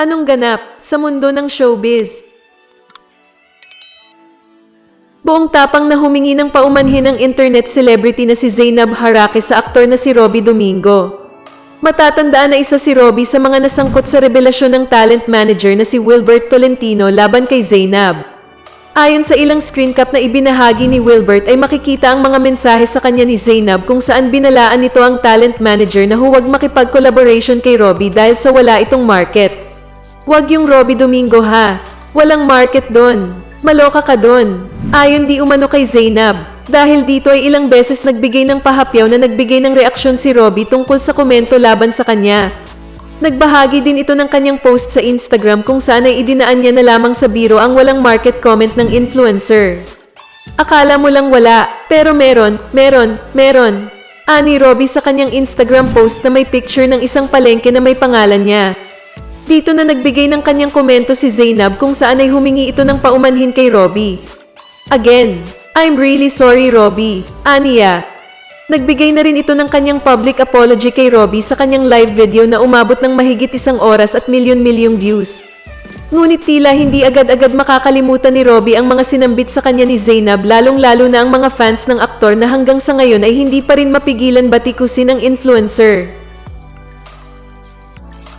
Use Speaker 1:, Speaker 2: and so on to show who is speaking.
Speaker 1: Anong ganap sa mundo ng showbiz? Buong tapang na humingi ng paumanhin ng internet celebrity na si Zainab Harake sa aktor na si Robbie Domingo. Matatandaan na isa si Robbie sa mga nasangkot sa revelasyon ng talent manager na si Wilbert Tolentino laban kay Zainab. Ayon sa ilang screen na ibinahagi ni Wilbert ay makikita ang mga mensahe sa kanya ni Zainab kung saan binalaan nito ang talent manager na huwag makipag-collaboration kay Robbie dahil sa wala itong market. Huwag yung Robbie Domingo ha. Walang market doon. Maloka ka doon. Ayon di umano kay Zainab. Dahil dito ay ilang beses nagbigay ng pahapyaw na nagbigay ng reaksyon si Robbie tungkol sa komento laban sa kanya. Nagbahagi din ito ng kanyang post sa Instagram kung saan ay idinaan niya na lamang sa biro ang walang market comment ng influencer. Akala mo lang wala, pero meron, meron, meron. Ani Robbie sa kanyang Instagram post na may picture ng isang palengke na may pangalan niya. Dito na nagbigay ng kanyang komento si Zainab kung saan ay humingi ito ng paumanhin kay Robbie. Again, I'm really sorry Robbie. Aniya. Nagbigay na rin ito ng kanyang public apology kay Robbie sa kanyang live video na umabot ng mahigit isang oras at milyon-milyong views. Ngunit tila hindi agad-agad makakalimutan ni Robbie ang mga sinambit sa kanya ni Zainab lalong-lalo na ang mga fans ng aktor na hanggang sa ngayon ay hindi pa rin mapigilan batikusin ang influencer.